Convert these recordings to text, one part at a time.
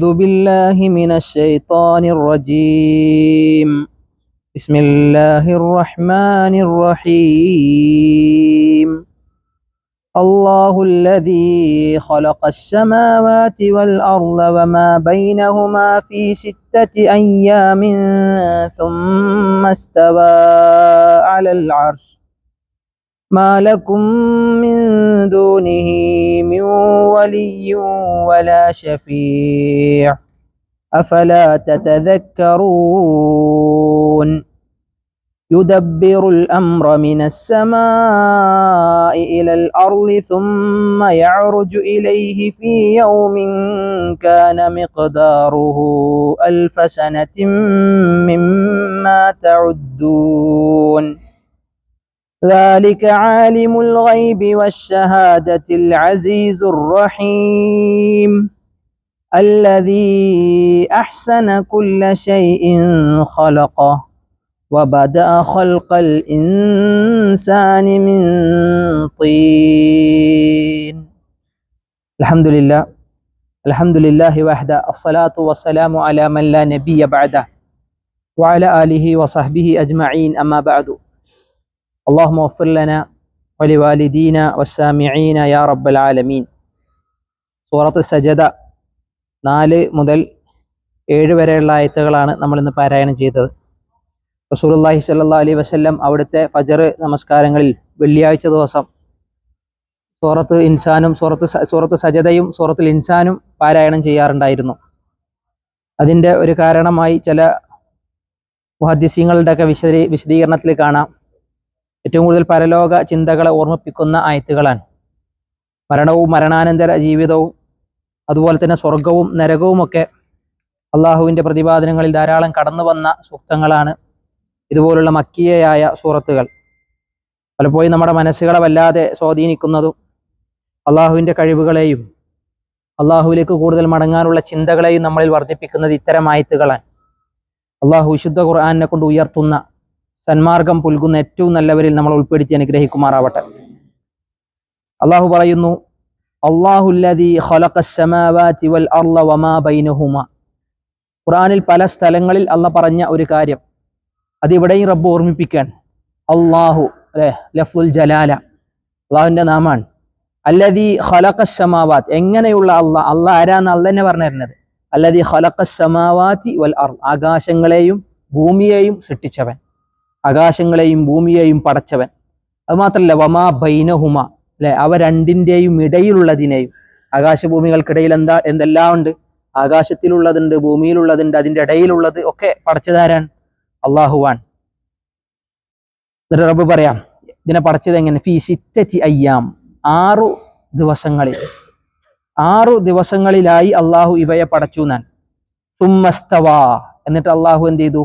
أعوذ بالله من الشيطان الرجيم. بسم الله الرحمن الرحيم. الله الذي خلق السماوات والأرض وما بينهما في ستة أيام ثم استوى على العرش. ما لكم من دونه ولي ولا شفيع. أفلا تتذكرون؟ يدبر الأمر من السماء إلى الأرض ثم يعرج إليه في يوم كان مقداره ألف سنة مما تعدون. ذلك عالم الغيب والشهادة العزيز الرحيم. الذي أحسن كل شيء خلقه وبدأ خلق الإنسان من طين. الحمد لله. الحمد لله وحده. الصلاة والسلام على من لا نبي بعده. وعلى آله وصحبه أجمعين. أما بعد. اللهم اغفر لنا വലിവാലിദീന വസാമിഅീന يا رب العالمين സൂറത്ത് സജദ നാല് മുതൽ ഏഴ് വരെയുള്ള ആയത്തുകളാണ് നമ്മളിന്ന് പാരായണം ചെയ്തത്. റസൂലുല്ലാഹി സല്ലാ അലൈ വസ്ല്ലം അവിടുത്തെ ഫജർ നമസ്കാരങ്ങളിൽ വെള്ളിയാഴ്ച ദിവസം സൂറത്ത് ഇൻസാനും സൂറത്ത് സൂറത്ത് സജതയും സൂറത്തിൽ ഇൻസാനും പാരായണം ചെയ്യാറുണ്ടായിരുന്നു. അതിന്റെ ഒരു കാരണമായി ചില മുഹദ്ദിസ്യങ്ങളുടെയൊക്കെ വിശദീ വിശദീകരണത്തിൽ കാണാം. ഏറ്റവും കൂടുതൽ പരലോക ചിന്തകളെ ഓർമ്മിപ്പിക്കുന്ന ആയത്തുകളാണ്. മരണവും മരണാനന്തര ജീവിതവും അതുപോലെ തന്നെ സ്വർഗവും നരകവുമൊക്കെ അള്ളാഹുവിന്റെ പ്രതിപാദനങ്ങളിൽ ധാരാളം കടന്നു വന്ന സൂക്തങ്ങളാണ് ഇതുപോലുള്ള മക്കിയയായ സൂറത്തുകൾ. പലപ്പോഴും നമ്മുടെ മനസ്സുകളെ വല്ലാതെ സ്വാധീനിക്കുന്നതും അള്ളാഹുവിന്റെ കഴിവുകളെയും അള്ളാഹുവിലേക്ക് കൂടുതൽ മടങ്ങാനുള്ള ചിന്തകളെയും നമ്മളിൽ വർദ്ധിപ്പിക്കുന്നത് ഇത്തരം ആയത്തുകളാണ്. അള്ളാഹു വിശുദ്ധ ഖുർആാനിനെ കൊണ്ട് ഉയർത്തുന്ന സന്മാർഗം പുൽകുന്ന ഏറ്റവും നല്ലവരിൽ നമ്മൾ ഉൾപ്പെടുത്തി അനുഗ്രഹിക്കുമാറാവട്ടെ. അള്ളാഹു പറയുന്നു ഖുറാനിൽ പല സ്ഥലങ്ങളിൽ അല്ല പറഞ്ഞ ഒരു കാര്യം. അത് ഇവിടെയും റബ്ബ് ഓർമ്മിപ്പിക്കാൻ അള്ളാഹു അല്ലേ? ലഫുൽ ജലാല. അള്ളാഹുവിന്റെ നാമാണ്. അല്ലദീ ഖലഖസ്സമാവാത്ത് എങ്ങനെയുള്ള അള്ളാഹ് അള്ളാഹ് ആരാന്ന് അല്ല തന്നെ പറഞ്ഞു തരുന്നത് അല്ലദീ ഷമാവാത്തി വൽ അർ ആകാശങ്ങളെയും ഭൂമിയെയും സൃഷ്ടിച്ചവൻ. ആകാശങ്ങളെയും ഭൂമിയെയും പടച്ചവൻ. അത് മാത്രല്ല വമാ ബൈനഹുമ അല്ലെ? അവ രണ്ടിന്റെയും ഇടയിലുള്ളതിനെയും. ആകാശഭൂമികൾക്കിടയിൽ എന്താ എന്തെല്ലാം ഉണ്ട്? ആകാശത്തിലുള്ളതുണ്ട് ഭൂമിയിലുള്ളതുണ്ട് അതിന്റെ ഇടയിലുള്ളത് ഒക്കെ പടച്ചതാരാൻ അള്ളാഹുവാൻ എന്നിട്ട് റബ്ബ് പറയാം ഇതിനെ പടച്ചത് എങ്ങനെ? ഫി സിത്തറ്റി അയ്യാം ആറു ദിവസങ്ങളിൽ. ആറു ദിവസങ്ങളിലായി അള്ളാഹു ഇവയെ പടച്ചു ഞാൻ തുമ്മസ്തവാ എന്നിട്ട് അള്ളാഹു എന്ത് ചെയ്തു?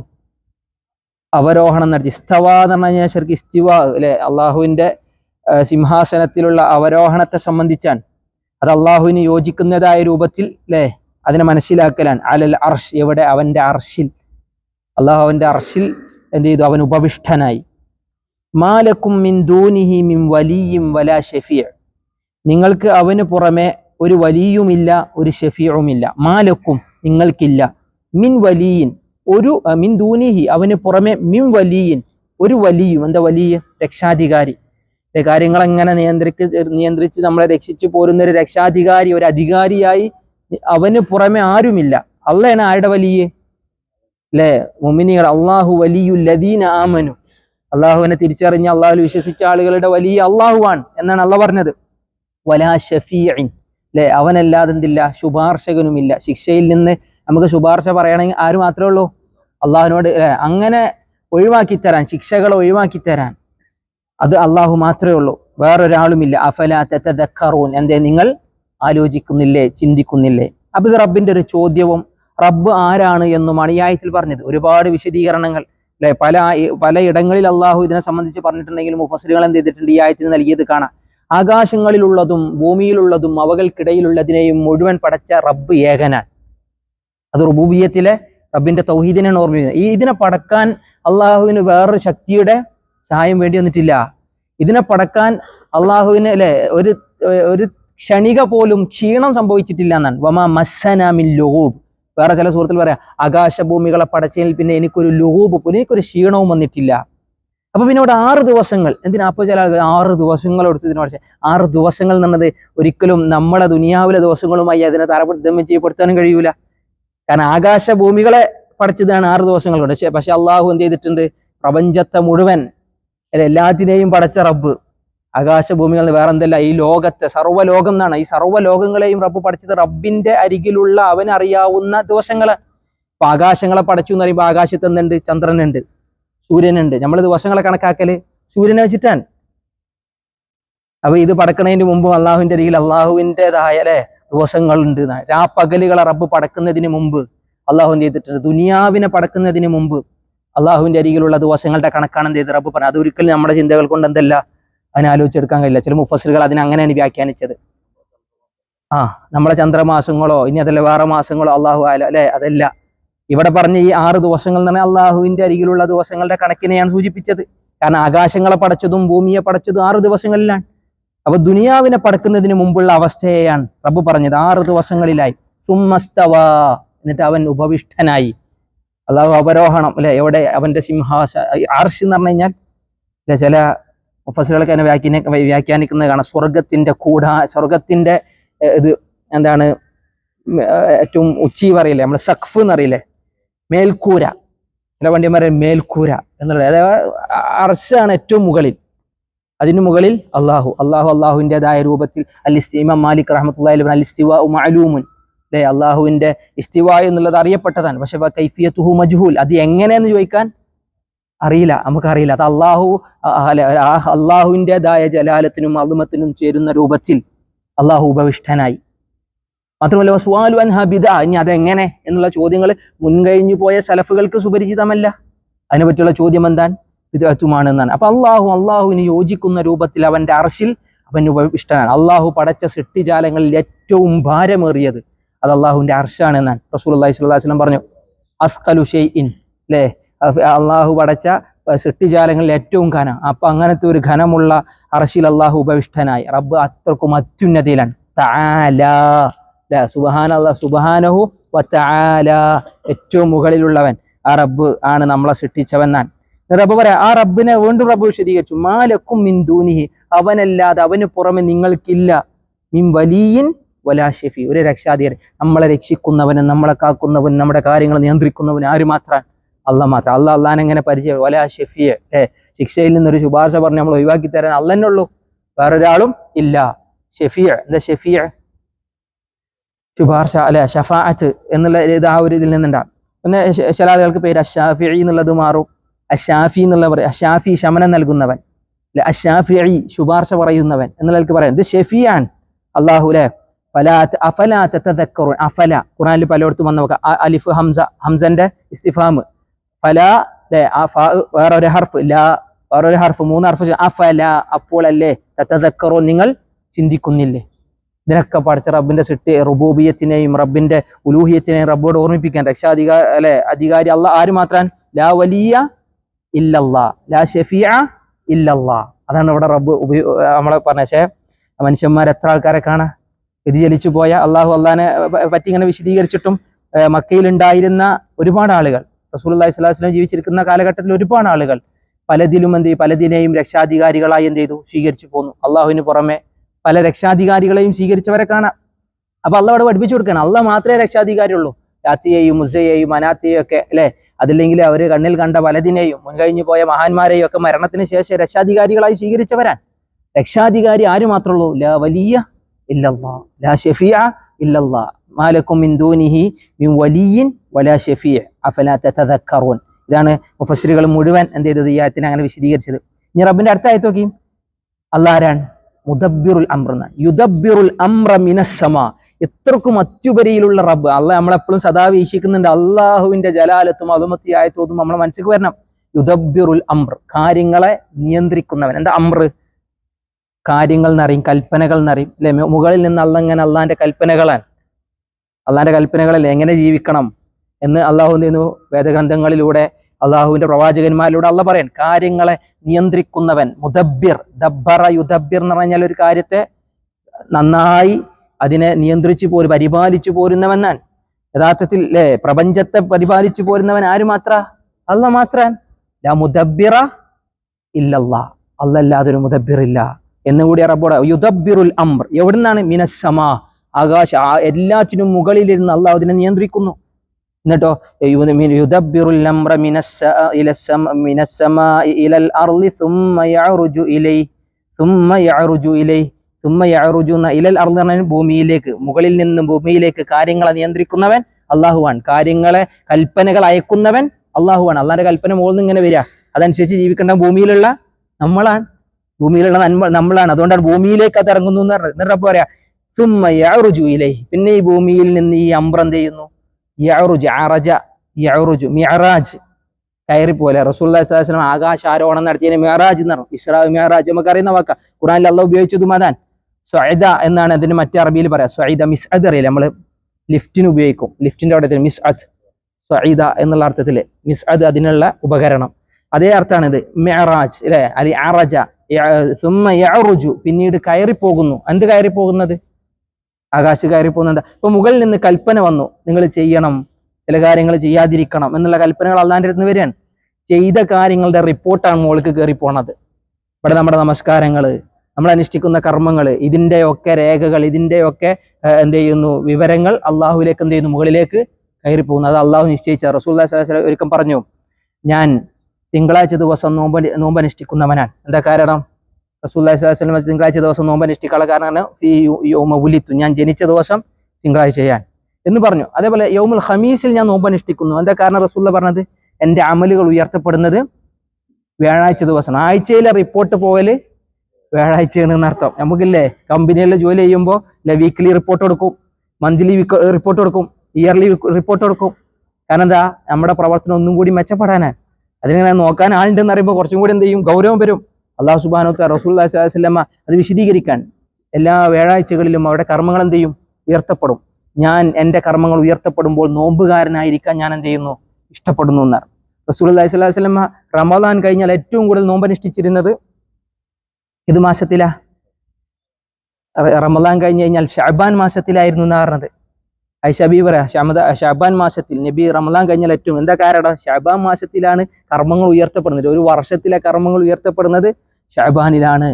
അവരോഹണം നടത്തി. ഇസ്തവ എന്ന് പറഞ്ഞു കഴിഞ്ഞാൽ ഇസ്തിവ അല്ലെ അള്ളാഹുവിന്റെ സിംഹാസനത്തിലുള്ള അവരോഹണത്തെ സംബന്ധിച്ചാണ്. അത് അള്ളാഹുവിന് യോജിക്കുന്നതായ രൂപത്തിൽ അല്ലെ അതിനെ മനസ്സിലാക്കലാണ്. അലൽ അർഷ് എവിടെ? അവന്റെ അർഷിൽ. അള്ളാഹു അവന്റെ അർഷിൽ എന്ത് ചെയ്തു? അവൻ ഉപവിഷ്ടനായി മാലക്കും മിൻ ദൂനിഹി മിൻ വലിയും വലാ ഷെഫിയ നിങ്ങൾക്ക് അവന് പുറമെ ഒരു വലിയുമില്ല ഒരു ഷെഫിയുമില്ല മാലക്കും നിങ്ങൾക്കില്ല. മിൻ വലിയൻ ഒരു മിൻ ദൂനിഹി അവന് പുറമെ മിൻ വലിയൻ ഒരു വലിയും എന്താ വലിയ? രക്ഷാധികാരി. കാര്യങ്ങൾ എങ്ങനെ നിയന്ത്രിക്ക് നിയന്ത്രിച്ച് നമ്മളെ രക്ഷിച്ചു പോരുന്ന ഒരു രക്ഷാധികാരി ഒരു അധികാരിയായി അവന് പുറമെ ആരുമില്ല. അള്ളയാണ് ആരുടെ വലിയ? അല്ലേ? മുമിനികൾ അള്ളാഹു വലിയു ലദീന ആമനു. അള്ളാഹുവിനെ തിരിച്ചറിഞ്ഞ അള്ളാഹു വിശ്വസിച്ച ആളുകളുടെ വലിയ അള്ളാഹുവാണ് എന്നാണ് അള്ള പറഞ്ഞത്. വലാ ഷഫീൻ അല്ലെ? അവനല്ലാതെ എന്തില്ല ശുപാർശകനുമില്ല. ശിക്ഷയിൽ നിന്ന് നമുക്ക് ശുപാർശ പറയണമെങ്കിൽ ആര് മാത്രമേ ഉള്ളൂ? അള്ളാഹുവിനോട് അങ്ങനെ ഒഴിവാക്കി തരാൻ ശിക്ഷകൾ ഒഴിവാക്കി തരാൻ അത് അള്ളാഹു മാത്രമേ ഉള്ളൂ. വേറൊരാളുമില്ല അഫല എന്തേ? നിങ്ങൾ ആലോചിക്കുന്നില്ലേ? ചിന്തിക്കുന്നില്ലേ? അപ്പൊ ഇത് റബ്ബിന്റെ ഒരു ചോദ്യവും റബ്ബ് ആരാണ് എന്നുമാണ് ഈ ആയത്തിൽ പറഞ്ഞത്. ഒരുപാട് വിശദീകരണങ്ങൾ അല്ലെ? പല പലയിടങ്ങളിൽ അള്ളാഹു ഇതിനെ സംബന്ധിച്ച് പറഞ്ഞിട്ടുണ്ടെങ്കിലും മുഫസലുകൾ എന്ത് ചെയ്തിട്ടുണ്ട്? ഈ ആയത്തിൽ നൽകിയത് കാണാം. ആകാശങ്ങളിലുള്ളതും ഭൂമിയിലുള്ളതും അവകൾക്കിടയിലുള്ളതിനെയും മുഴുവൻ പടച്ച റബ്ബ് ഏകനാൻ അത് റുബൂബിയത്തിലെ റബ്ബിന്റെ തൗഹീദിനെ ഓർമ്മിക്കുന്നത് ഈ ഇതിനെ പടക്കാൻ അള്ളാഹുവിന് വേറൊരു ശക്തിയുടെ സഹായം വേണ്ടി വന്നിട്ടില്ല. ഇതിനെ പടക്കാൻ അള്ളാഹുവിന് അല്ലെ ഒരു ഒരു ക്ഷണിക പോലും ക്ഷീണം സംഭവിച്ചിട്ടില്ല എന്നാണ്. വമാ മസ്സനാമിൻ ലുഹൂബ് വേറെ ചില സുഹൃത്തുക്കൾ പറയാം ആകാശഭൂമികളെ പടച്ചതിൽ പിന്നെ എനിക്കൊരു ലുഹൂബ് എനിക്കൊരു ക്ഷീണവും വന്നിട്ടില്ല. അപ്പൊ പിന്നെ ഇവിടെ ആറ് ദിവസങ്ങൾ എന്തിനാ അപ്പൊ ചില ആറ് ദിവസങ്ങൾ എടുത്ത് ഇതിനെ പഠിച്ചത് ആറ് ദിവസങ്ങൾ എന്നുള്ളത് ഒരിക്കലും നമ്മളെ ദുനിയാവിലെ ദിവസങ്ങളുമായി അതിനെ താരതമ്യം ചെയ്യപ്പെടുത്താനും കഴിയൂല. കാരണം ആകാശ ഭൂമികളെ പഠിച്ചതാണ് ആറ് ദിവസങ്ങൾ കൊണ്ട് പക്ഷെ അള്ളാഹു എന്ത് ചെയ്തിട്ടുണ്ട്? പ്രപഞ്ചത്തെ മുഴുവൻ എല്ലാത്തിനെയും പടച്ച റബ്ബ്. ആകാശ ഭൂമികൾ വേറെ എന്തല്ല? ഈ ലോകത്തെ സർവലോകം എന്നാണ്. ഈ സർവലോകങ്ങളെയും റബ്ബ് പഠിച്ചത് റബ്ബിന്റെ അരികിലുള്ള അവനറിയാവുന്ന ദിവസങ്ങൾ. ഇപ്പൊ ആകാശങ്ങളെ പടച്ചു എന്ന് പറയുമ്പോൾ ആകാശത്ത് എന്തുണ്ട്? ചന്ദ്രനുണ്ട് സൂര്യനുണ്ട് നമ്മൾ ദിവസങ്ങളെ കണക്കാക്കൽ സൂര്യനെ വെച്ചിട്ടാണ്. അപ്പൊ ഇത് പടക്കണതിന് മുമ്പ് അള്ളാഹുവിന്റെ അരികിൽ അള്ളാഹുവിന്റെതായ അല്ലെ ദിവസങ്ങളുണ്ട് രാപ്പകലുകളെ റബ്ബ് പടക്കുന്നതിന് മുമ്പ് അള്ളാഹു എന്ത് ചെയ്തിട്ടുണ്ട്? ദുനിയാവിനെ പടക്കുന്നതിന് മുമ്പ് അള്ളാഹുവിന്റെ അരികിലുള്ള ദിവസങ്ങളുടെ കണക്കാണ് എന്ത് ചെയ്ത് റബ്ബ് പറഞ്ഞു അതൊരിക്കലും നമ്മുടെ ചിന്തകൾ കൊണ്ട് എന്തല്ല. അതിനെ ആലോചിച്ചെടുക്കാൻ കഴിയില്ല. ചില മുഫസറുകൾ അതിനെ അങ്ങനെയാണ് വ്യാഖ്യാനിച്ചത്. ആ നമ്മളെ ചന്ദ്രമാസങ്ങളോ ഇനി അതല്ല വേറെ മാസങ്ങളോ അള്ളാഹു ആല അല്ലെ? അതല്ല. ഇവിടെ പറഞ്ഞ ഈ ആറ് ദിവസങ്ങൾ എന്ന് പറഞ്ഞാൽ അള്ളാഹുവിന്റെ അരികിലുള്ള ദിവസങ്ങളുടെ കണക്കിനെയാണ് സൂചിപ്പിച്ചത്. കാരണം ആകാശങ്ങളെ പടച്ചതും ഭൂമിയെ പടച്ചതും ആറ് ദിവസങ്ങളിലാണ്. അപ്പൊ ദുനിയാവിനെ പടക്കുന്നതിന് മുമ്പുള്ള അവസ്ഥയെയാണ് റബ്ബ് പറഞ്ഞത്. ആറ് ദിവസങ്ങളിലായി. സുമ്മസ്തവ. എന്നിട്ട് അവൻ ഉപവിഷ്ടനായി. അള്ളാഹു അവരോഹണം അല്ലെ? എവിടെ? അവന്റെ സിംഹാസ ആർഷ് എന്ന് പറഞ്ഞു കഴിഞ്ഞാൽ ചില മുഫസിലുകളൊക്കെ അതിനെ വ്യാഖ്യാന വ്യാഖ്യാനിക്കുന്നത് കാണാം. സ്വർഗത്തിന്റെ കൂടാ സ്വർഗത്തിന്റെ ഇത് എന്താണ് ഏറ്റവും ഉച്ചി പറയില്ലേ? നമ്മൾ സഖഫ് എന്നറിയില്ലേ? മേൽക്കൂര. ചില വണ്ടിമാരെ മേൽക്കൂര എന്നുള്ളത്. അതായത് അർഷാണ് ഏറ്റവും മുകളിൽ. അതിന് മുകളിൽ അള്ളാഹു അള്ളാഹു അള്ളാഹുവിന്റെതായ രൂപത്തിൽ അൽ ഇസ്തിമ മാലിക് റഹമത്തുള്ള അൽ ഇസ്തിവ മഅലൂമുൻ. അല്ലെ അള്ളാഹുവിന്റെ ഇസ്തിവ എന്നുള്ളത് അറിയപ്പെട്ടതാണ്. പക്ഷെ കൈഫിയത്തുഹു മജ്ഹൂൽ. അത് എങ്ങനെയെന്ന് ചോദിക്കാൻ അറിയില്ല. നമുക്കറിയില്ല. അത് അള്ളാഹു അള്ളാഹുവിന്റെതായ ജലാലത്തിനും അളുമത്തിനും ചേരുന്ന രൂപത്തിൽ അള്ളാഹു ഉപവിഷ്ടനായി. മാത്രമല്ല സ്വാലു അൻഹ ബിദ. ഇനി അതെങ്ങനെ എന്നുള്ള ചോദ്യങ്ങൾ മുൻകഴിഞ്ഞു പോയ സലഫുകൾക്ക് സുപരിചിതമല്ല. അതിനെ പറ്റിയുള്ള ചോദ്യം എന്താണ്? വിദഗ്ധമാണ് എന്നാണ് അപ്പൊ അള്ളാഹു അള്ളാഹുവിന് യോജിക്കുന്ന രൂപത്തിൽ അവന്റെ അർശിൽ അവന് ഇഷ്ടനാണ് അള്ളാഹു പടച്ച സൃഷ്ടിജാലങ്ങളിൽ ഏറ്റവും ഭാരമേറിയത് അത് അള്ളാഹുവിന്റെ അർഷാണ് എന്നാണ് റസൂൽ അള്ളാഹി വസല്ലം പറഞ്ഞു അസ്കലു ഷെയ്ഇൻ അല്ലേ അള്ളാഹു പടച്ച സൃഷ്ടിജാലങ്ങളിൽ ഏറ്റവും ഘനം. അപ്പൊ അങ്ങനത്തെ ഒരു ഘനമുള്ള അർശിൽ അള്ളാഹു ഉപവിഷ്ടനായി. റബ്ബ് അത്രക്കും അത്യുന്നതിയിലാണ്. സുബ്ഹാനഹു വ ഏറ്റവും മുകളിലുള്ളവൻ ആ റബ്ബ് ആണ് നമ്മളെ സൃഷ്ടിച്ചവൻ റബ്ബ് പറയാം ആ റബ്ബിനെ വീണ്ടും റബ്ബ് വിശദീകരിച്ചു. മാലക്കും മിൻ ദൂനിഹി അവനല്ലാതെ അവന് പുറമെ നിങ്ങൾക്കില്ല. മിൻ വലിയൻ വലാ ഷെഫി. ഒരു രക്ഷാധികാരി. നമ്മളെ രക്ഷിക്കുന്നവനും നമ്മളെ കാക്കുന്നവൻ നമ്മുടെ കാര്യങ്ങൾ നിയന്ത്രിക്കുന്നവൻ ആര് മാത്രമാണ്? അല്ല മാത്രം. അല്ല അള്ളഹാൻ എങ്ങനെ പരിചയം വലാ ഷെഫിയെ ഏ ശിക്ഷയിൽ നിന്നൊരു ശുപാർശ പറഞ്ഞ് നമ്മൾ ഒഴിവാക്കി തരാൻ അള്ളന്നെ ഉള്ളൂ. വേറൊരാളും ഇല്ല. ഷെഫിയ എന്താ ഷെഫിയ? ശുപാർശ അല്ലെ ഷഫാഅത്ത് എന്നുള്ള ഇത് ആ ഒരു ഇതിൽ നിന്നുണ്ടാകും പിന്നെ ചില ആളുകൾക്ക് പേര് അഷാഫി എന്നുള്ളത് മാറും. അഷാഫി എന്നുള്ള പറയും അഷാഫി ശമനം നൽകുന്നവൻ അല്ലെ അഷാഫി ശുപാർശ പറയുന്നവൻ എന്നുള്ളവർക്ക് പറയാം. ഇത് ഷെഫിയാൻ അള്ളാഹു അല്ലെ ഫലാത്ത് അഫലാത്ത തതക്കറുൻ അഫല. ഖുറാനിൽ പലയിടത്തും വന്ന് നോക്കാം. അലിഫ് ഹംസ ഹംസന്റെ ഇസ്തിഫാമ്. ഫല അല്ലേ വേറൊരു ഹർഫ് ലാ വേറൊരു ഹർഫ് മൂന്ന് ഹർഫ് അഫല അപ്പോൾ അല്ലേ തതക്കറോ നിങ്ങൾ ചിന്തിക്കുന്നില്ലേ? ഇതിനൊക്കെ പഠിച്ച റബ്ബിന്റെ സിട്ട് റുബൂബിയത്തിനെയും റബ്ബിന്റെ ഉലൂഹിയത്തിനെയും റബ്ബോട് ഓർമ്മിപ്പിക്കാൻ രക്ഷാധികാര അല്ലെ അധികാരി അല്ല ആര് മാത്രം ലാ വലിയ ഇല്ലല്ലാ. ലാ ഷെഫിയ ഇല്ലല്ലാ. അതാണ് ഇവിടെ റബ്ബ് ഉപയോ നമ്മളെ പറഞ്ഞേ മനുഷ്യന്മാർ എത്ര ആൾക്കാരെ കാണാ വ്യതിചലിച്ചു പോയ അള്ളാഹു അള്ളഹാനെ പറ്റി ഇങ്ങനെ വിശദീകരിച്ചിട്ടും മക്കയിൽ ഉണ്ടായിരുന്ന ഒരുപാട് ആളുകൾ റസൂൽ അള്ളാഹി സ്വലാഹു വസ്ലം ജീവിച്ചിരിക്കുന്ന കാലഘട്ടത്തിൽ ഒരുപാട് ആളുകൾ പലതിലും എന്ത് പലതിനെയും രക്ഷാധികാരികളായി എന്ത് ചെയ്തു സ്വീകരിച്ചു പോന്നു. അള്ളാഹുവിന് പുറമെ പല രക്ഷാധികാരികളെയും സ്വീകരിച്ചവരെ കാണാം അപ്പൊ അള്ളവിടെ പഠിപ്പിച്ചു കൊടുക്കണം അള്ള മാത്രമേ രക്ഷാധികാരി ഉള്ളൂ യാത്തിയെയും മുസയെയും അനാത്തിയെയും ഒക്കെ അല്ലെ? അതില്ലെങ്കിൽ അവർ കണ്ണിൽ കണ്ട പലതിനെയും മുൻകഴിഞ്ഞു പോയ മഹാന്മാരെയും ഒക്കെ മരണത്തിന് ശേഷം രക്ഷാധികാരികളായി സ്വീകരിച്ചവരാൻ രക്ഷാധികാരി ആര് മാത്രമുള്ളൂ ലാ വലിയ ഇല്ലല്ലാ. ലാ ഷെഫിയ ഇല്ലല്ലാ. മാലക്കും ദൂനിഹി മിൻ വലിയിൻ വലാ ഷെഫിയ അഫലാ തതക്കറൂൻ ഇതാണ് മുഫസ്സിറുകൾ മുഴുവൻ എന്ത് ചെയ്തത്? ഈ ആയത്തിനെ അങ്ങനെ വിശദീകരിച്ചത്. ഇനി റബ്ബിന്റെ അടുത്ത ആയത്ത് നോക്കി അള്ളാരാൻ മുദബ്ബിറുൽ അംർ എന്നാണ് യുദബ്ബിറുൽ അംറ മിനസ്സമ. എത്രക്കും അത്യുപരിയിലുള്ള റബ്ബ്. അല്ല നമ്മളെപ്പോഴും സദാ വീക്ഷിക്കുന്നുണ്ട്. അള്ളാഹുവിന്റെ ജലാലത്തും അതുമത്തി ആയത്തോതും നമ്മളെ മനസ്സിലേക്ക് വരണം. യുദബ്യുറുൽ അംർ കാര്യങ്ങളെ നിയന്ത്രിക്കുന്നവൻ. എന്താ അമ്ര കാര്യങ്ങൾ എന്നറിയും കൽപ്പനകൾ എന്നറിയും. അല്ലെ മുകളിൽ നിന്ന് അള്ള എങ്ങനെ അള്ളാന്റെ കൽപ്പനകളാണ്. അള്ളാന്റെ കൽപ്പനകളല്ലേ എങ്ങനെ ജീവിക്കണം എന്ന് അള്ളാഹു വേദഗ്രന്ഥങ്ങളിലൂടെ അള്ളാഹുവിന്റെ പ്രവാചകന്മാരിലൂടെ അള്ള പറയാൻ കാര്യങ്ങളെ നിയന്ത്രിക്കുന്നവൻ മുദബ്ബിർ ദബ്ബറ യുദബ്ബിർ എന്ന് പറഞ്ഞാൽ ഒരു കാര്യത്തെ നന്നായി അതിനെ നിയന്ത്രിച്ചു പോരും പരിപാലിച്ചു പോരുന്നവനാണ്. യഥാർത്ഥത്തിൽ അല്ലേ പ്രപഞ്ചത്തെ പരിപാലിച്ചു പോരുന്നവൻ ആര് മാത്ര? അല്ല മാത്രാൻ. ലാ മുദബ്ബിറ ഇല്ലല്ലാ. അല്ലല്ലാതെ ഒരു മുദബ്ബിറില്ല എന്നുകൂടി റബ്ബോടെ യുദബ്ബിറുൽ അംർ. എവിടുന്നാണ്? മിനസ്സമാ. ആകാശ എല്ലാറ്റിനും മുകളിലിരുന്ന് അള്ളാഹു അതിനെ നിയന്ത്രിക്കുന്നു. എന്നിട്ടോ യുദബിറുൽ അംറ മിനസ്സ ഇലസ്സം മിനസ്സമാഇ ഇലൽ അർളി സുമ്മ യഅറുജു ഇലൈ സുമ്മ യഅറുജു ഇലൈ. സുമ്മ യഅറുജു ഇലൽ പറഞ്ഞാൽ ഭൂമിയിലേക്ക് മുകളിൽ നിന്നും ഭൂമിയിലേക്ക് കാര്യങ്ങളെ നിയന്ത്രിക്കുന്നവൻ അള്ളാഹുവാൻ കാര്യങ്ങളെ കൽപ്പനകൾ അയക്കുന്നവൻ അള്ളാഹുവാണ് അള്ളാഹിന്റെ കൽപ്പന മുകളിൽ നിന്ന് ഇങ്ങനെ വരിക. അതനുസരിച്ച് ജീവിക്കേണ്ട ഭൂമിയിലുള്ള നമ്മളാണ്. ഭൂമിയിലുള്ള നന്മ നമ്മളാണ്. അതുകൊണ്ടാണ് ഭൂമിയിലേക്ക് അത് ഇറങ്ങുന്നു എന്ന് പറഞ്ഞത്. എന്നിട്ട് അപ്പൊ പറയാ സുമ്മ ഇലേ പിന്നെ ഈ ഭൂമിയിൽ നിന്ന് ഈ അമ്പ്രം ചെയ്യുന്നു? യഅറുജു അറജ കയറി പോലെ റസൂലുള്ളാഹി സ്വല്ലല്ലാഹു അലൈഹി വസല്ലം ആകാശാരോഹണം നടത്തിയതിന് മിഅറാജ് എന്ന് പറഞ്ഞു. മിഅറാജ് നമുക്ക് അറിയുന്ന വാക്ക. ഖുറാനിൽ അള്ളാഹ് ഉപയോഗിച്ചതും അതാണ്. സ്വൈദ എന്നാണ് അതിന് മറ്റേ അറബിയിൽ പറയാം. സ്വൈദ മിസ്അദ് അറിയില്ല? നമ്മൾ ലിഫ്റ്റിന് ഉപയോഗിക്കും. ലിഫ്റ്റിന്റെ അവിടെ മിസ്അദ് സ്വൈദ എന്നുള്ള അർത്ഥത്തിൽ മിസ്അദ് അതിനുള്ള ഉപകരണം. അതേ അർത്ഥമാണ് ഇത്. മിഅറാജ് അല്ലെ? അലി അറജ സുമ്മ യഅറുജു. പിന്നീട് കയറി പോകുന്നു എന്ത് കയറി പോകുന്നത് ആകാശ കയറി പോകുന്നത് ഇപ്പൊ മുകളിൽ നിന്ന് കൽപ്പന വന്നു. നിങ്ങൾ ചെയ്യണം. ചില കാര്യങ്ങൾ ചെയ്യാതിരിക്കണം എന്നുള്ള കൽപ്പനകൾ അള്ളാന്റെ അടുത്ത് വരികയാണ്. ചെയ്ത കാര്യങ്ങളുടെ റിപ്പോർട്ടാണ് മുകൾക്ക് കയറി പോണത് ഇവിടെ നമ്മുടെ നമസ്കാരങ്ങൾ നമ്മൾ അനുഷ്ഠിക്കുന്ന കർമ്മങ്ങൾ ഇതിന്റെയൊക്കെ രേഖകൾ ഇതിന്റെയൊക്കെ എന്ത് ചെയ്യുന്നു വിവരങ്ങൾ അള്ളാഹുവിലേക്ക് എന്ത് ചെയ്യുന്നു മുകളിലേക്ക് കയറി പോകുന്നു അത് അള്ളാഹു നിശ്ചയിച്ച. റസൂൽ ഒരുക്കം പറഞ്ഞു ഞാൻ തിങ്കളാഴ്ച ദിവസം നോമ്പ് നോമ്പ് അനുഷ്ഠിക്കുന്നവനാണ് എന്താ കാരണം? റസൂല്ലാഹി സ്വലം തിങ്കളാഴ്ച ദിവസം നോമ്പ് അനുഷ്ഠിക്കാനുള്ള കാരണമാണ് ഫീ യോമ ഉലിത്തു ഞാൻ ജനിച്ച ദിവസം തിങ്കളാഴ്ചയാണ് എന്ന് പറഞ്ഞു. അതേപോലെ യോമുൽ ഹമീസിൽ ഞാൻ നോമ്പ് അനുഷ്ഠിക്കുന്നു എന്താ കാരണം റസൂല്ല പറഞ്ഞത്? എന്റെ അമലുകൾ ഉയർത്തപ്പെടുന്നത് വ്യാഴാഴ്ച ദിവസം ആഴ്ചയിലെ റിപ്പോർട്ട് പോകൽ വ്യാഴാഴ്ചയാണ് എന്നർത്ഥം നമുക്കില്ലേ കമ്പനിയിൽ ജോലി ചെയ്യുമ്പോൾ അല്ലെ വീക്ക്ലി റിപ്പോർട്ട് കൊടുക്കും മന്ത്ലി റിപ്പോർട്ട് കൊടുക്കും ഇയർലി റിപ്പോർട്ട് കൊടുക്കും. കാരണം എന്താ നമ്മുടെ പ്രവർത്തനം ഒന്നും കൂടി മെച്ചപ്പെടാനാണ് അതിനെ നോക്കാൻ ആളുണ്ടെന്ന് അറിയുമ്പോൾ കുറച്ചും കൂടി എന്ത് ചെയ്യും ഗൗരവം വരും. അള്ളാഹു സുബാനോത്ത റസൂൽ വസ്ലമ അത് വിശദീകരിക്കാൻ. എല്ലാ വ്യാഴാഴ്ചകളിലും അവരുടെ കർമ്മങ്ങൾ എന്ത് ചെയ്യും? ഉയർത്തപ്പെടും. ഞാൻ എന്റെ കർമ്മങ്ങൾ ഉയർത്തപ്പെടുമ്പോൾ നോമ്പുകാരനായിരിക്കാൻ ഞാൻ എന്ത് ചെയ്യുന്നു? ഇഷ്ടപ്പെടുന്നു എന്നാണ്. റസൂൽ അള്ളഹി സ്വലാഹു വസ്ലമ റമദാൻ കഴിഞ്ഞാൽ ഏറ്റവും കൂടുതൽ നോമ്പനുഷ്ഠിച്ചിരുന്നത് ഇത് മാസത്തിലാ. റമദാൻ കഴിഞ്ഞ് കഴിഞ്ഞാൽ ഷാബാൻ മാസത്തിലായിരുന്നു എന്നാ പറഞ്ഞത്. ഐഷബി പറയാ ഷമദ ഷാബാൻ മാസത്തിൽ നബി റമദാൻ കഴിഞ്ഞാൽ ഏറ്റവും എന്താ കാരണം ഷാബാൻ മാസത്തിലാണ് കർമ്മങ്ങൾ ഉയർത്തപ്പെടുന്നത്. ഒരു വർഷത്തിലെ കർമ്മങ്ങൾ ഉയർത്തപ്പെടുന്നത് ഷാബാനിലാണ്.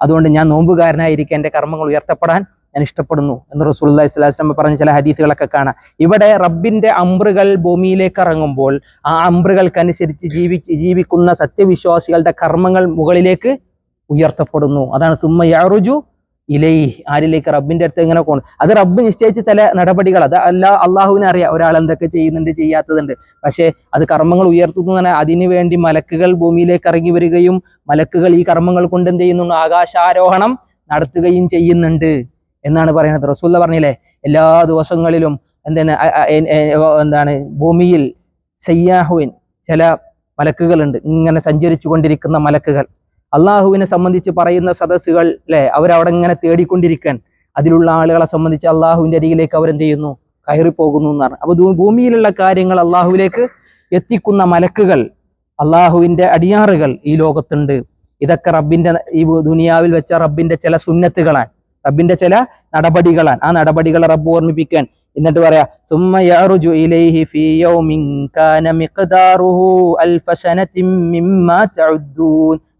അതുകൊണ്ട് ഞാൻ നോമ്പുകാരനായിരിക്കും എന്റെ കർമ്മങ്ങൾ ഉയർത്തപ്പെടാൻ ഞാൻ ഇഷ്ടപ്പെടുന്നു എന്ന് റസൂല്ലാ ഇസ്ലാസ്ലമ പറഞ്ഞ ചില ഹദീസുകളൊക്കെ കാണാം. ഇവിടെ റബ്ബിന്റെ അമ്രുകൾ ഭൂമിയിലേക്ക് ഇറങ്ങുമ്പോൾ ആ അമ്രുകൾക്കനുസരിച്ച് ജീവി ജീവിക്കുന്ന സത്യവിശ്വാസികളുടെ കർമ്മങ്ങൾ മുകളിലേക്ക് ഉയർത്തപ്പെടുന്നു. അതാണ് സുമ്മ യാറുജു ഇലൈ ആരിലേക്ക്? റബ്ബിന്റെ അടുത്ത് എങ്ങനെ പോകണം അത് റബ്ബ് നിശ്ചയിച്ച ചില നടപടികൾ. അത് അല്ല അള്ളാഹുവിനെ അറിയാം. ഒരാൾ എന്തൊക്കെ ചെയ്യുന്നുണ്ട് ചെയ്യാത്തതുണ്ട്. പക്ഷേ അത് കർമ്മങ്ങൾ ഉയർത്തുന്നു തന്നെ പറഞ്ഞാൽ അതിനു വേണ്ടി മലക്കുകൾ ഭൂമിയിലേക്ക് ഇറങ്ങി വരികയും മലക്കുകൾ ഈ കർമ്മങ്ങൾ കൊണ്ട് എന്ത് ചെയ്യുന്നുണ്ട് ആകാശാരോഹണം നടത്തുകയും ചെയ്യുന്നുണ്ട് എന്നാണ് പറയുന്നത്. റസൂല്ല പറഞ്ഞില്ലേ എല്ലാ ദിവസങ്ങളിലും എന്താണ് എന്താണ് ഭൂമിയിൽ സയ്യാഹുവിൻ ചില മലക്കുകളുണ്ട്. ഇങ്ങനെ സഞ്ചരിച്ചു കൊണ്ടിരിക്കുന്ന മലക്കുകൾ. അള്ളാഹുവിനെ സംബന്ധിച്ച് പറയുന്ന സദസ്സുകൾ അല്ലെ അവരവിടെ ഇങ്ങനെ തേടിക്കൊണ്ടിരിക്കാൻ. അതിലുള്ള ആളുകളെ സംബന്ധിച്ച് അള്ളാഹുവിന്റെ അരികിലേക്ക് അവരെന്ത് ചെയ്യുന്നു? കയറി പോകുന്നു എന്നാണ്. അപ്പൊ ഭൂമിയിലുള്ള കാര്യങ്ങൾ അള്ളാഹുവിലേക്ക് എത്തിക്കുന്ന മലക്കുകൾ അള്ളാഹുവിന്റെ അടിയാറുകൾ ഈ ലോകത്തുണ്ട്. ഇതൊക്കെ റബ്ബിന്റെ ഈ ദുനിയാവിൽ വെച്ച റബ്ബിന്റെ ചില സുന്നത്തുകളാണ്. റബ്ബിന്റെ ചില നടപടികളാണ്. ആ നടപടികളെ റബ്ബ് ഓർമ്മിപ്പിക്കാൻ. എന്നിട്ട് പറയാ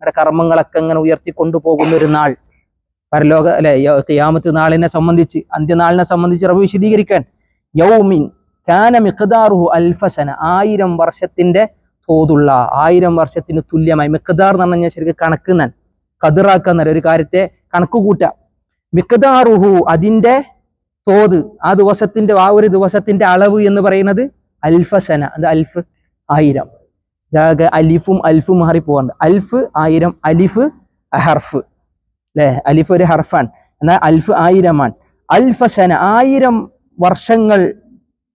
നിങ്ങളുടെ കർമ്മങ്ങളൊക്കെ ഇങ്ങനെ ഉയർത്തി കൊണ്ടുപോകുന്ന ഒരു നാൾ. പരലോക അല്ലെ യാമത്ത് നാളിനെ സംബന്ധിച്ച് അന്ത്യനാളിനെ സംബന്ധിച്ച് റബ്ബ് വിശദീകരിക്കാൻ. യൗമിൻ കാന മിഖദാറുഹു അൽഫസന. ആയിരം വർഷത്തിന്റെ തോതുള്ള ആയിരം വർഷത്തിന് തുല്യമായി. മിക്കദാർ എന്ന് പറഞ്ഞാൽ ശരിക്കും കണക്കുന്നാൻ കതിറാക്കുന്ന ഒരു കാര്യത്തെ കണക്കുകൂട്ട മിക്കദാറുഹു അതിന്റെ തോത് ആ ദിവസത്തിന്റെ ആ ഒരു ദിവസത്തിന്റെ അളവ് എന്ന് പറയുന്നത് അൽഫസന അത് അൽഫ് ആയിരം. അലിഫും അൽഫും മാറി പോകാറുണ്ട് അൽഫ് ആയിരം അലിഫ് ഹർഫ്. അല്ലേ? അലിഫ് ഒരു ഹർഫാണ്. എന്നാൽ അൽഫ് ആയിരമാണ്. അൽഫന ആയിരം വർഷങ്ങൾ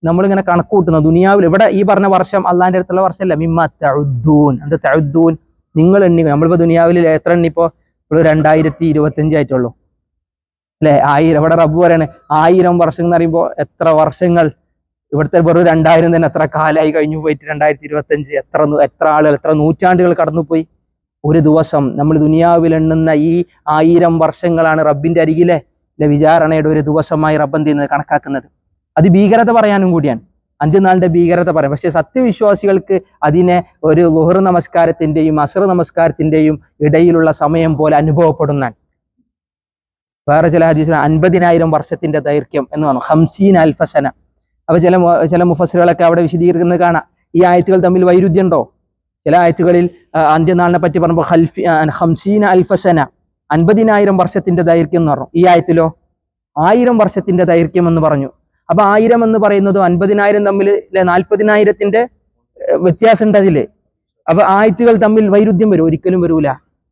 നമ്മളിങ്ങനെ കണക്ക് കൂട്ടുന്ന ദുനിയാവിൽ. ഇവിടെ ഈ പറഞ്ഞ വർഷം അള്ളാന്റെ അടുത്തുള്ള വർഷമല്ല. മിമ്മ തഴുദ്ദൂൻ എന്ത് തഴുദ്ദൂൻ നിങ്ങൾ എണ്ണി നമ്മളിപ്പോ ദുനിയാവിൽ എത്ര എണ്ണിപ്പോ ഇവിടെ രണ്ടായിരത്തി ഇരുപത്തി ആയിട്ടുള്ളൂ. അല്ലെ? ആയിരം ഇവിടെ റബ്ബ് പറയാണ് ആയിരം വർഷം എന്ന് പറയുമ്പോൾ എത്ര വർഷങ്ങൾ ഇവിടുത്തെ വെറും രണ്ടായിരം തന്നെ എത്ര കാലമായി കഴിഞ്ഞു പോയിട്ട് രണ്ടായിരത്തി ഇരുപത്തി അഞ്ച് എത്ര എത്ര ആളുകൾ എത്ര നൂറ്റാണ്ടുകൾ കടന്നുപോയി? ഒരു ദിവസം നമ്മൾ ദുനിയാവിൽ എണ്ണുന്ന ഈ ആയിരം വർഷങ്ങളാണ് റബ്ബിന്റെ അരികിലെ വിചാരണയുടെ ഒരു ദിവസമായി റബ്ബന്ത് ചെയ്യുന്നത്? കണക്കാക്കുന്നത്. അത് ഭീകരത പറയാനും കൂടിയാണ്. അന്ത്യനാളിന്റെ ഭീകരത പറയാം. പക്ഷെ സത്യവിശ്വാസികൾക്ക് അതിനെ ഒരു ലുഹർ നമസ്കാരത്തിന്റെയും അസർ നമസ്കാരത്തിന്റെയും ഇടയിലുള്ള സമയം പോലെ അനുഭവപ്പെടുന്ന വേറെ ചില ഹദീസ് അൻപതിനായിരം വർഷത്തിന്റെ ദൈർഘ്യം എന്ന് പറഞ്ഞു. ഹംസീൻ അൽഫസന. അപ്പൊ ചില ചില മുഫസറുകളൊക്കെ അവിടെ വിശദീകരിക്കുന്നത് കാണാം. ഈ ആയത്തുകൾ തമ്മിൽ വൈരുദ്ധ്യം ഉണ്ടോ ചില ആയത്തുകളിൽ അന്ത്യനാളിനെ പറ്റി പറയുമ്പോൾ ഹൽഫി ഹംസീന അൽഫസന അൻപതിനായിരം വർഷത്തിന്റെ ദൈർഘ്യം എന്ന് പറഞ്ഞു. ഈ ആയത്തിലോ? ആയിരം വർഷത്തിന്റെ ദൈർഘ്യം എന്ന് പറഞ്ഞു. അപ്പൊ ആയിരം എന്ന് പറയുന്നതും അൻപതിനായിരം തമ്മിൽ നാൽപ്പതിനായിരത്തിന്റെ വ്യത്യാസം ഉണ്ട് അതിൽ. അപ്പൊ ആയത്തുകൾ തമ്മിൽ വൈരുദ്ധ്യം വരും ഒരിക്കലും വരൂല.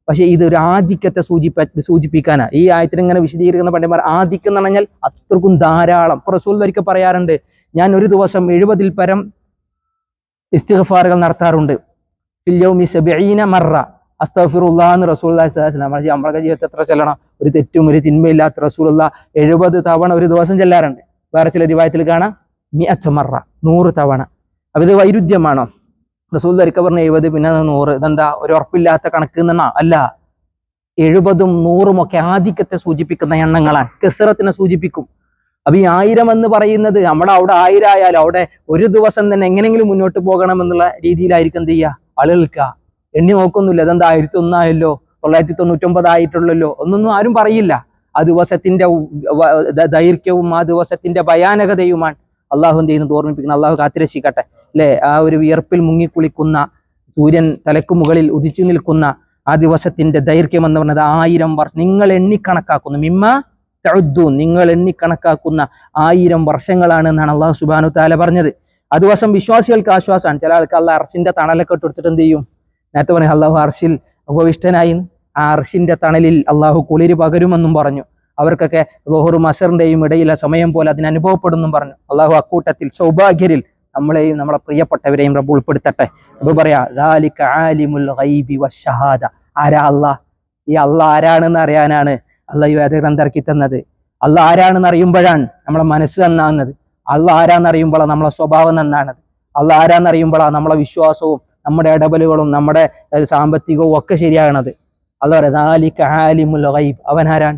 പക്ഷെ ഇത് ഒരു ആധിക്യത്തെ സൂചിപ്പ സൂചിപ്പിക്കാനാ. ഈ ആയത്തിന് ഇങ്ങനെ വിശദീകരിക്കുന്ന പണ്ഡിതന്മാർ ആധിക്യം എന്ന് പറഞ്ഞാൽ അത്രക്കും ധാരാളം. പ്രസൂൽ വരിക്കെ വരിക പറയാറുണ്ട്. ഞാൻ ഒരു ദിവസം എഴുപതിൽ പരം ഇസ്തിഗ്ഫാറുകൾ നടത്താറുണ്ട്. ഫില്യൗമി സബീന മറ. അസ്തഫിറുല്ലാ എന്ന് റസൂൽ നമ്മുടെ ജീവിതത്തിൽ എത്ര ചെല്ലണം? ഒരു തെറ്റും ഒരു തിന്മയില്ലാത്ത റസൂലുള്ള എഴുപത് തവണ ഒരു ദിവസം ചെല്ലാറുണ്ട്. വേറെ ചില രൂപത്തിൽ കാണാം. മിഅത്ത് മറ നൂറ് തവണ. അപ്പൊ ഇത് വൈരുദ്ധ്യമാണോ? റസൂൽ ധരിക്ക പറഞ്ഞ എഴുപത് പിന്നെ നൂറ്. ഇതെന്താ? ഒരു ഉറപ്പില്ലാത്ത കണക്ക് എന്നാ അല്ല. എഴുപതും നൂറും ഒക്കെ ആധിക്യത്തെ സൂചിപ്പിക്കുന്ന എണ്ണങ്ങളാണ്. കെസറത്തിനെ സൂചിപ്പിക്കും. അപ്പൊ ഈ ആയിരം എന്ന് പറയുന്നത് നമ്മുടെ അവിടെ ആയിരം ആയാലും അവിടെ ഒരു ദിവസം തന്നെ എങ്ങനെങ്കിലും മുന്നോട്ട് പോകണം എന്നുള്ള രീതിയിലായിരിക്കും എന്ത് ചെയ്യുക? ആളുകൾക്ക് എണ്ണി നോക്കുന്നില്ല. അതെന്താ ആയിരത്തി ഒന്നായല്ലോ തൊള്ളായിരത്തി തൊണ്ണൂറ്റൊമ്പത് ആയിട്ടുള്ളല്ലോ? ഒന്നൊന്നും ആരും പറയില്ല. ആ ദിവസത്തിന്റെ ദൈർഘ്യവും ആ ദിവസത്തിന്റെ ഭയാനകതയുമാണ് അള്ളാഹു എന്ത് ചെയ്യുന്നത്? ഓർമ്മിപ്പിക്കുന്നത് അള്ളാഹു കാത്തിരക്ഷിക്കട്ടെ. അല്ലെ? ആ ഒരു വിയർപ്പിൽ മുങ്ങിക്കുളിക്കുന്ന സൂര്യൻ തലക്ക് മുകളിൽ ഉദിച്ചു നിൽക്കുന്ന ആ ദിവസത്തിന്റെ ദൈർഘ്യം എന്ന് പറഞ്ഞത് ആയിരം വർഷം നിങ്ങൾ എണ്ണിക്കണക്കാക്കുന്നു മിമ്മ തഴുദ്ദു നിങ്ങൾ എണ്ണിക്കണക്കാക്കുന്ന ആയിരം വർഷങ്ങളാണ് എന്നാണ് അള്ളാഹു സുബാനു താല പറഞ്ഞത്. ആ ദിവസം വിശ്വാസികൾക്ക് ആശ്വാസമാണ്. ചില ആൾക്ക് അള്ളാഹ് അർഷിന്റെ തണലൊക്കെ ഇട്ട് കൊടുത്തിട്ട് എന്ത് ചെയ്യും? നേരത്തെ പറഞ്ഞു അള്ളാഹു അർഷിൽ ഉപവിഷ്ടനായി. ആ അർഷിന്റെ തണലിൽ അള്ളാഹു കുളിര് പകരുമെന്നും പറഞ്ഞു. അവർക്കൊക്കെ ലോഹറും അസറിന്റെയും ഇടയിലെ സമയം പോലെ അതിന് അനുഭവപ്പെടുന്നും പറഞ്ഞു. അള്ളാഹു അക്കൂട്ടത്തിൽ സൗഭാഗ്യരിൽ നമ്മളെയും നമ്മളെ പ്രിയപ്പെട്ടവരെയും റബ്ബ് ഉൾപ്പെടുത്തട്ടെ. അപ്പൊ പറയാ "ദാലിക ആലിമുൽ ആരാ അള്ളാഹ് ഈ അള്ളാഹ് ആരാണെന്ന് അറിയാനാണ് അള്ളാഹ് ഈ വേദഗ്രന്ഥം ഇറക്കി തന്നത്. അല്ല ആരാണെന്ന് അറിയുമ്പോഴാണ് നമ്മളെ മനസ്സ് നന്നാകുന്നത്. അല്ല ആരാന്ന് അറിയുമ്പോഴാണ് നമ്മളെ സ്വഭാവം നന്നാണത് അല്ല ആരാന്ന് അറിയുമ്പോഴാണ് നമ്മളെ വിശ്വാസവും നമ്മുടെ ഇടപെലുകളും നമ്മുടെ സാമ്പത്തികവും ഒക്കെ ശരിയാകണത്. അള്ളാഹ് പറയാം "ദാലിക ആലിമുൽ ഗൈബ്. അവൻ ആരാണ്?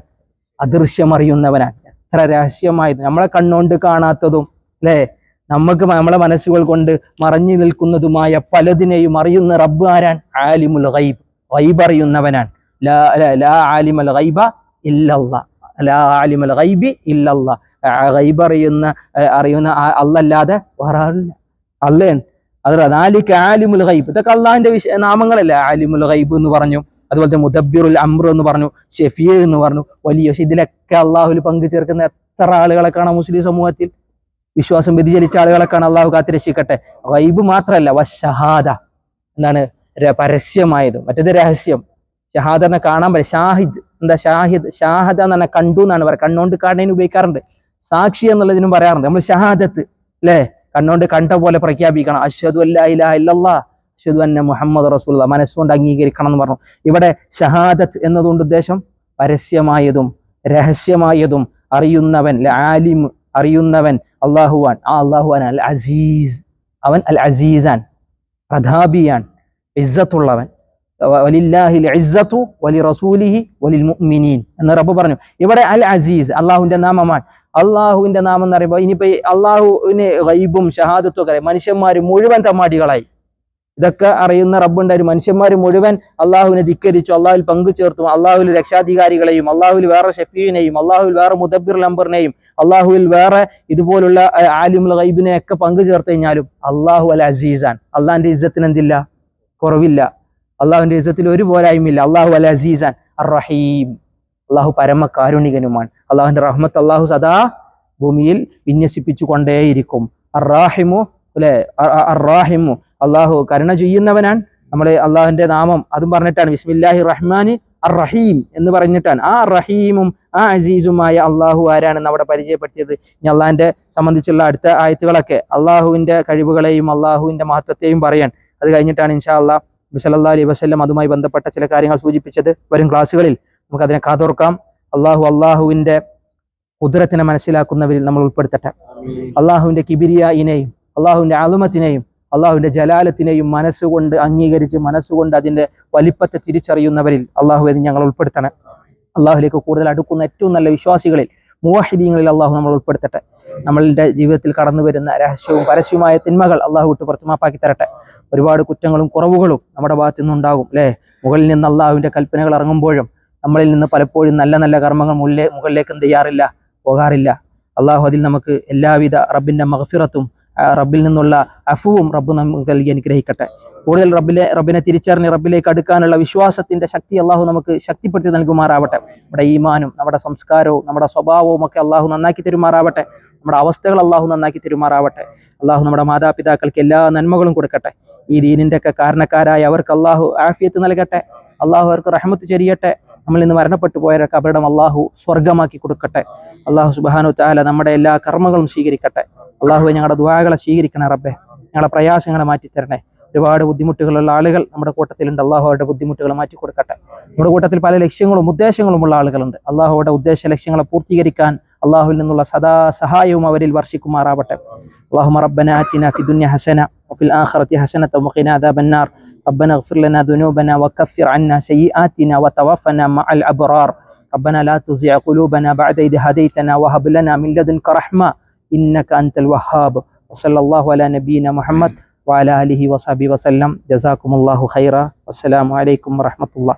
അദൃശ്യമറിയുന്നവനാണ്. എത്ര രഹസ്യമായത്. നമ്മളെ കണ്ണുകൊണ്ട് കാണാത്തതും അല്ലേ? നമുക്ക് നമ്മളെ മനസ്സുകൾ കൊണ്ട് മറഞ്ഞു നിൽക്കുന്നതുമായ പലതിനെയും അറിയുന്ന റബ്ബ് ആരാൻ ആലിമുൽ ഗൈബ്. ഗൈബ് അറിയുന്നവനാണ്. ലാ ലാ- ആലിമൽ ഗൈബ ഗൈബി ഗൈബ് അറിയുന്ന അറിയുന്ന അല്ലല്ലാതെ വേറെ അത് ദാലിക ആലിമുൽ ഗൈബ്. ഇതൊക്കെ അള്ളാഹിന്റെ വിശ നാമങ്ങളല്ലേ? ആലിമുൽ ഗൈബ് എന്ന് പറഞ്ഞു. അതുപോലെ തന്നെ മുദബ്ബിറുൽ അമ്ര എന്ന് പറഞ്ഞു. ഷെഫിയ എന്ന് പറഞ്ഞു. വലിയ ഇതിലൊക്കെ അള്ളാഹുൽ പങ്കു ചേർക്കുന്ന എത്ര ആളുകളെ കാണാം മുസ്ലിം സമൂഹത്തിൽ? വിശ്വാസം വ്യതിചലിച്ച ആളുകളെ കാണാം അള്ളാഹു കാത്തിരക്ഷിക്കട്ടെ. ഗൈബ് മാത്രമല്ല വശഹാദ എന്താണ്? പരസ്യമായത്. മറ്റേത് രഹസ്യം. ഷഹാദറിനെ കാണാൻ പറ്റും ഷാഹിദ്. എന്താ ഷാഹിദ് ഷാഹദ എന്ന് പറഞ്ഞാൽ കണ്ടു എന്നാണ് പറയുക. കണ്ണോണ്ട് കാണുന്നതിന് ഉപയോഗിക്കാറുണ്ട്. സാക്ഷി എന്നുള്ളതിനും പറയാറുണ്ട്. നമ്മൾ ഷഹാദത്ത് അല്ലേ? കണ്ണോണ്ട് കണ്ട പോലെ പ്രഖ്യാപിക്കണം. അഷ്ഹദു അല്ലാ ഇലാഹ ഇല്ലല്ലാ അന്ന മുഹമ്മദ് റസൂലുള്ള മനസ്സുകൊണ്ട് അംഗീകരിക്കണം എന്ന് പറഞ്ഞു. ഇവിടെ ഷഹാദത്ത് എന്നതുകൊണ്ട് ഉദ്ദേശം പരസ്യമായതും രഹസ്യമായതും അറിയുന്നവൻ ലാലിം അറിയുന്നവൻ അള്ളാഹുവാൻ ആ അള്ളാഹുവാൻ അൽ അസീസ് അവൻ അൽ അസീസാൻ പ്രതാപിയാൻ ഇസ്സത്തുള്ളവൻ. വലില്ലാഹിൽ ഇസ്സത്തു വലി റസൂലിഹി വലിൽ മുഅ്മിനീൻ എന്ന് റബ്ബ് പറഞ്ഞു. ഇവിടെ അൽ അസീസ് അല്ലാഹുവിന്റെ നാമമാണ്. അള്ളാഹുവിന്റെ നാമം എന്ന് പറയുമ്പോൾ ഇനിയിപ്പോ അള്ളാഹുവിന് ഗൈബും ഷഹാദത്തും ഒക്കെ മനുഷ്യന്മാർ മുഴുവൻ തമാടികളായി ഇതൊക്കെ അറിയുന്ന റബ്ബുണ്ടായി മനുഷ്യന്മാർ മുഴുവൻ അള്ളാഹുവിനെ ധിക്കരിച്ചു അള്ളാഹുവിൽ പങ്കു ചേർത്തു. അള്ളാഹുവിൽ രക്ഷാധികാരികളെയും അള്ളാഹുവിൽ വേറെ ഷഫീനെയും അള്ളാഹുവിൽ വേറെ മുദബിർ ലംബറിനെയും അള്ളാഹുവിൽ വേറെ ഇതുപോലുള്ള ആലിമുൽ ഗൈബിനെ ഒക്കെ പങ്കു ചേർത്ത് കഴിഞ്ഞാലും അള്ളാഹു അൽ അസീസാൻ അള്ളാഹിന്റെ ഇജ്ജത്തിന് എന്തില്ല? കുറവില്ല. അള്ളാഹുവിന്റെ ഇജ്ജത്തിൽ ഒരു പോരായ്മയില്ല. അള്ളാഹു അൽ അസീസാൻ അർ റഹീം അള്ളാഹു പരമ കാരുണികനുമാണ് റഹ്മത്ത് അള്ളാഹു സദാ ഭൂമിയിൽ വിന്യസിപ്പിച്ചു കൊണ്ടേയിരിക്കും അറാഹിമു അല്ലെ അറാഹിമു അള്ളാഹു കരുണ ചെയ്യുന്നവനാണ്. നമ്മളെ അള്ളാഹുന്റെ നാമം അതും പറഞ്ഞിട്ടാണ്. ബിസ്മില്ലാഹി റഹ്മാനി അർ റഹീം എന്ന് പറഞ്ഞിട്ടാണ്. ആ റഹീമും ആ അസീസുമായ അള്ളാഹു ആരാണെന്ന് അവിടെ പരിചയപ്പെടുത്തിയത്. ഇനി അള്ളാഹിന്റെ സംബന്ധിച്ചുള്ള അടുത്ത ആയത്തുകളൊക്കെ അള്ളാഹുവിന്റെ കഴിവുകളെയും അള്ളാഹുവിന്റെ മഹത്വത്തെയും പറയാൻ അത് കഴിഞ്ഞിട്ടാണ് ഇൻഷാ അള്ളാഹ് ബിസലല്ലാ അലൈഹി വസല്ലം അതുമായി ബന്ധപ്പെട്ട ചില കാര്യങ്ങൾ സൂചിപ്പിച്ചത് വരും ക്ലാസ്സുകളിൽ. നമുക്ക് അതിനെ കാതോർക്കാം. അള്ളാഹു അള്ളാഹുവിന്റെ കുതിരത്തിനെ മനസ്സിലാക്കുന്നവരിൽ നമ്മൾ ഉൾപ്പെടുത്തട്ടെ. അള്ളാഹുവിന്റെ കിബിരിയായിനെയും അള്ളാഹുവിന്റെ അലുമത്തിനെയും അള്ളാഹുവിന്റെ ജലാലത്തിനെയും മനസ്സുകൊണ്ട് അംഗീകരിച്ച് മനസ്സുകൊണ്ട് അതിന്റെ വലിപ്പത്തെ തിരിച്ചറിയുന്നവരിൽ അള്ളാഹു അത് ഞങ്ങൾ ഉൾപ്പെടുത്തണം. അള്ളാഹുലേക്ക് കൂടുതൽ അടുക്കുന്ന ഏറ്റവും നല്ല വിശ്വാസികളിൽ മുവാഹിദീങ്ങളിൽ അള്ളാഹു നമ്മൾ ഉൾപ്പെടുത്തട്ടെ. നമ്മളുടെ ജീവിതത്തിൽ കടന്നു വരുന്ന രഹസ്യവും പരസ്യവുമായ തിന്മകൾ അള്ളാഹു വിട്ട് പുറത്ത് മാപ്പാക്കി തരട്ടെ. ഒരുപാട് കുറ്റങ്ങളും കുറവുകളും നമ്മുടെ ഭാഗത്തു നിന്നുണ്ടാകും അല്ലേ? മുകളിൽ നിന്ന് അള്ളാഹുവിന്റെ കൽപ്പനകൾ ഇറങ്ങുമ്പോഴും നമ്മളിൽ നിന്ന് പലപ്പോഴും നല്ല നല്ല കർമ്മങ്ങൾ മുകളിലെ മുകളിലേക്ക് എന്ത് ചെയ്യാറില്ല പോകാറില്ല. അള്ളാഹു അതിൽ നമുക്ക് എല്ലാവിധ റബ്ബിന്റെ മഹഫിറത്തും റബ്ബിൽ നിന്നുള്ള അഫുവും റബ്ബ് നമുക്ക് നൽകി അനുഗ്രഹിക്കട്ടെ. കൂടുതൽ റബ്ബിലെ റബ്ബിനെ തിരിച്ചറിഞ്ഞ് റബ്ബിലേക്ക് അടുക്കാനുള്ള വിശ്വാസത്തിന്റെ ശക്തി അള്ളാഹു നമുക്ക് ശക്തിപ്പെടുത്തി നൽകുമാറാവട്ടെ. നമ്മുടെ ഈമാനും നമ്മുടെ സംസ്കാരവും നമ്മുടെ സ്വഭാവവും ഒക്കെ അള്ളാഹു നന്നാക്കി തരുമാറാവട്ടെ. നമ്മുടെ അവസ്ഥകൾ അള്ളാഹു നന്നാക്കി തരുമാറാവട്ടെ. അള്ളാഹു നമ്മുടെ മാതാപിതാക്കൾക്ക് എല്ലാ നന്മകളും കൊടുക്കട്ടെ. ഈ ദീനിന്റെ ഒക്കെ കാരണക്കാരായ അവർക്ക് അള്ളാഹു ആഫിയത്ത് നൽകട്ടെ. അള്ളാഹു അവർക്ക് റഹ്മത്ത് ചൊരിയട്ടെ. നമ്മൾ ഇന്ന് മരണപ്പെട്ടു പോയവരൊക്കെ അവരുടെ അള്ളാഹു സ്വർഗമാക്കി കൊടുക്കട്ടെ. അള്ളാഹു സുബാനു താല നമ്മുടെ എല്ലാ കർമ്മങ്ങളും സ്വീകരിക്കട്ടെ. അള്ളാഹു ഞങ്ങളുടെ ദ്വാകളെ സ്വീകരിക്കണേ റബ്ബെ. ഞങ്ങളുടെ പ്രയാസങ്ങളെ മാറ്റിത്തരണേ. ഒരുപാട് ബുദ്ധിമുട്ടുകളുള്ള ആളുകൾ നമ്മുടെ കൂട്ടത്തിലുണ്ട്. അള്ളാഹു അവരുടെ ബുദ്ധിമുട്ടുകൾ മാറ്റി കൊടുക്കട്ടെ. നമ്മുടെ കൂട്ടത്തിൽ പല ലക്ഷ്യങ്ങളും ഉദ്ദേശങ്ങളും ഉള്ള ആളുകളുണ്ട് അള്ളാഹുവിടെ ഉദ്ദേശ ലക്ഷ്യങ്ങളെ പൂർത്തീകരിക്കാൻ അള്ളാഹുവിൽ നിന്നുള്ള സദാ സഹായവും അവരിൽ വർഷിക്കുമാറാവട്ടെ اللهم ربنا آتنا في الدنيا حسنة وفي الآخرة حسنة وقنا عذاب النار ربنا اغفر لنا ذنوبنا وكفر عنا سيئاتنا وتوفنا مع الأبرار ربنا لا تزع قلوبنا بعد إذ هديتنا وهب لنا من لدنك رحمة إنك أنت الوهاب وصلى الله على نبينا محمد وعلى آله وصحبه وسلم جزاكم الله خيرا والسلام عليكم ورحمة الله